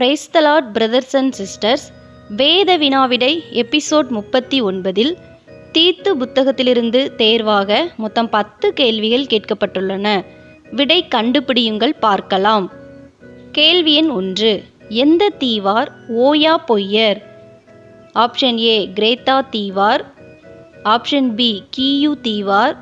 Praise the Lord brothers and sisters வேத வினாவிடை episode முப்பத்தி ஒன்பதில் தீத்து புத்தகத்திலிருந்து தேர்வாக மொத்தம் பத்து கேள்விகள் கேட்கப்பட்டுள்ளன. விடை கண்டுபிடியுங்கள் பார்க்கலாம். கேள்வி எண் ஒன்று. எந்த தீவார் ஓயா பொய்யர்? ஆப்ஷன் ஏ கிரேத்தா தீவார். ஆப்ஷன் பி கீயு தீவார்.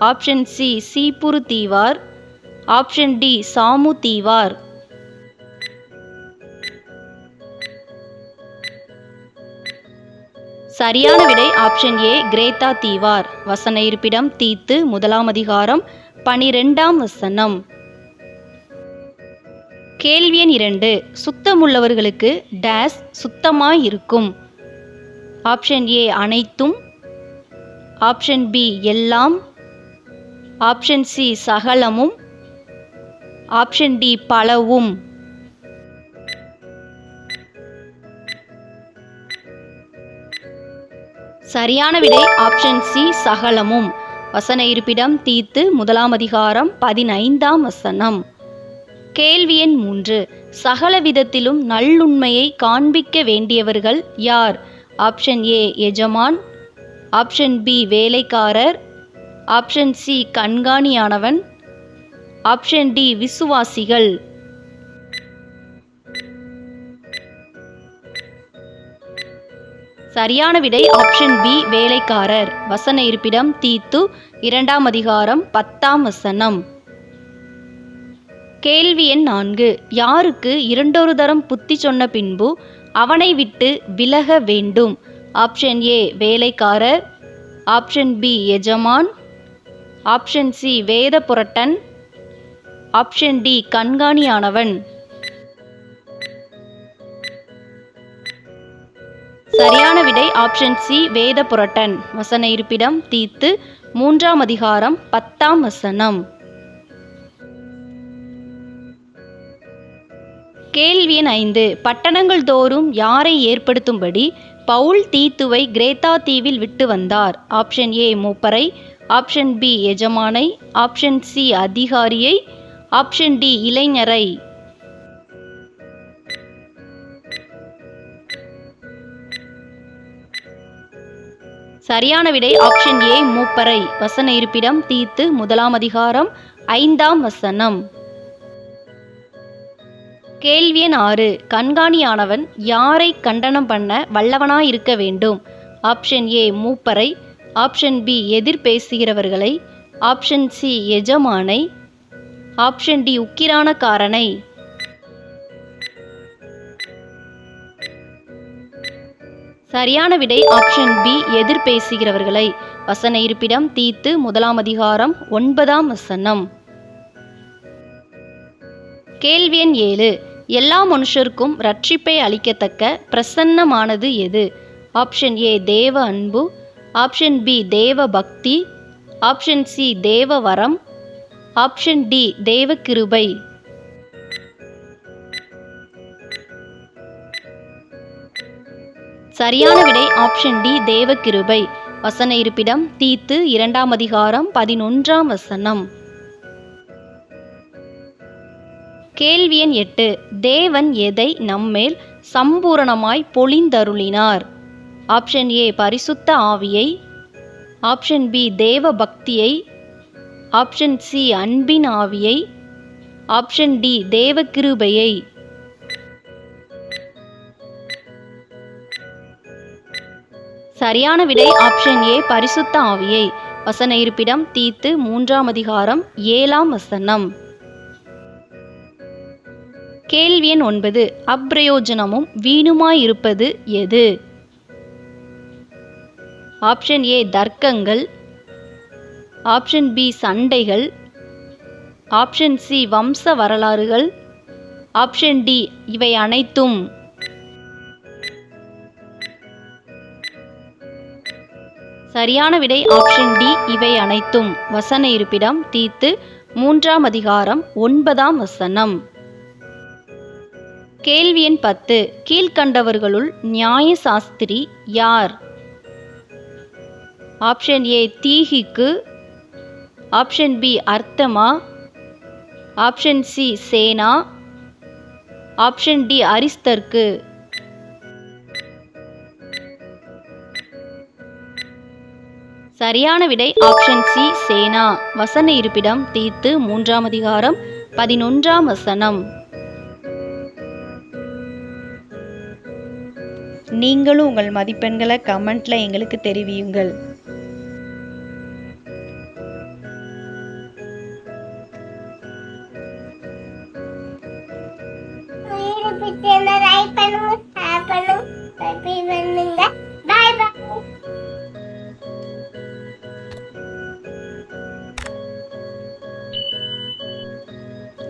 ஆப்ஷன் சி சீப்புரு தீவார். ஆப்ஷன் டி சாமு தீவார். சரியான விடை ஆப்ஷன் ஏ கிரேத்தா தீவார். வசன இருப்பிடம் தீத்து முதலாம் அதிகாரம் பனிரெண்டாம் வசனம். கேள்வி எண் இரண்டு சுத்தமுள்ளவர்களுக்கு டேஸ் சுத்தமாய் இருக்கும். ஆப்ஷன் ஏ அனைத்தும். ஆப்ஷன் பி எல்லாம். ஆப்ஷன் சி சகலமும். ஆப்ஷன் டி பலவும். சரியான விடை ஆப்ஷன் சி சகலமும். வசன இருப்பிடம் தீத்து முதலாம் அதிகாரம் பதினைந்தாம் வசனம். கேள்வி எண் மூன்று. சகல விதத்திலும் நல்லுண்மையை காண்பிக்க வேண்டியவர்கள் யார்? ஆப்ஷன் ஏ எஜமான். ஆப்ஷன் பி வேலைக்காரர். ஆப்ஷன் சி கண்காணியானவன். ஆப்ஷன் டி விசுவாசிகள். சரியான விடை ஆப்ஷன் பி வேலைக்காரர். வசன இருப்பிடம் தீத்து இரண்டாம் அதிகாரம் பத்தாம் வசனம். கேள்வி எண் நான்கு. யாருக்கு இரண்டொரு தரம் புத்தி சொன்ன பின்பு அவனை விட்டு விலக வேண்டும்? ஆப்ஷன் ஏ வேலைக்காரர். ஆப்ஷன் பி எஜமான். ஆப்ஷன் சி வேத புரட்டன் ஆப்ஷன் டி கண்காணியானவன். சரியான விடை ஆப்ஷன் சி வேத புரட்டன். வசன இருப்பிடம் தீத்து மூன்றாம் அதிகாரம் பத்தாம் வசனம். கேள்வி எண் ஐந்து. பட்டணங்கள் தோறும் யாரை ஏற்படுத்தும்படி பவுல் தீத்துவை கிரேத்தா தீவில் விட்டு வந்தார். ஆப்ஷன் ஏ மூப்பரை. ஆப்ஷன் பி எஜமானை. ஆப்ஷன் சி அதிகாரியை. ஆப்ஷன் டி இளைஞரை. சரியான விடை ஆப்ஷன் ஏ மூப்பரை. வசன இருப்பிடம் தீத்து முதலாம் அதிகாரம் ஐந்தாம் வசனம். கேள்வி எண் ஆறு. கண்காணியானவன் யாரை கண்டனம் பண்ண வல்லவனாய் இருக்க வேண்டும்? ஆப்ஷன் ஏ மூப்பரை. ஆப்ஷன் பி எதிர் பேசுகிறவர்களை. ஆப்ஷன் சி எஜமானை. ஆப்ஷன் டி உக்கிரானக்காரனை சரியான விடை ஆப்ஷன் பி எதிர் பேசுகிறவர்களை வசன இருப்பிடம் தீத்து முதலாம் அதிகாரம் ஒன்பதாம் வசனம். கேள்வி எண் ஏழு. எல்லா மனுஷருக்கும் ரட்சிப்பை அளிக்கத்தக்க பிரசன்னமானது எது? ஆப்ஷன் ஏ தேவ அன்பு. ஆப்ஷன் பி தேவ பக்தி. ஆப்ஷன் சி தேவ வரம். ஆப்ஷன் டி தேவ கிருபை. சரியான விடை ஆப்ஷன் டி தேவக்கிருபை வசன இருப்பிடம் தீத்து இரண்டாம் அதிகாரம் பதினொன்றாம் வசனம். கேள்வி எண் எட்டு தேவன் எதை நம்மேல் சம்பூரணமாய் பொழிந்தருளினார்? ஆப்ஷன் ஏ பரிசுத்த ஆவியை. ஆப்ஷன் பி தேவ பக்தியை. ஆப்ஷன் சி அன்பின் ஆவியை. ஆப்ஷன் டி தேவ கிருபையை சரியான விடை ஆப்ஷன் ஏ பரிசுத்த ஆவியை. வசன இருப்பிடம் தீத்து மூன்றாம் அதிகாரம் ஏழாம் வசனம். கேள்வி எண் ஒன்பது அப்பிரயோஜனமும் வீணுமாயிருப்பது எது? ஆப்ஷன் ஏ தர்க்கங்கள். ஆப்ஷன் பி சண்டைகள். ஆப்ஷன் சி வம்ச வரலாறுகள். ஆப்ஷன் டி இவை அனைத்தும். சரியான விடை ஆப்ஷன் டி இவை அனைத்தும். வசன இருப்பிடம் தீத்து மூன்றாம் அதிகாரம் ஒன்பதாம் வசனம். கேள்வி எண் பத்து. கீழ்கண்டவர்களுள் நியாய சாஸ்திரி யார்? ஆப்ஷன் ஏ தீகிக்கு. ஆப்ஷன் பி அர்த்தமா? ஆப்ஷன் சி சேனா. ஆப்ஷன் டி அரிஸ்தர்க்கு. சரியான விடை ஆப்ஷன் சி சேனா. வசன இருப்பிடம் தீர்த்து மூன்றாம் அதிகாரம் பதினொன்றாம் வசனம். நீங்களும் உங்கள் மதிப்பெண்களை கமெண்ட்ல எங்களுக்கு தெரிவியுங்கள். பண்ணுங்க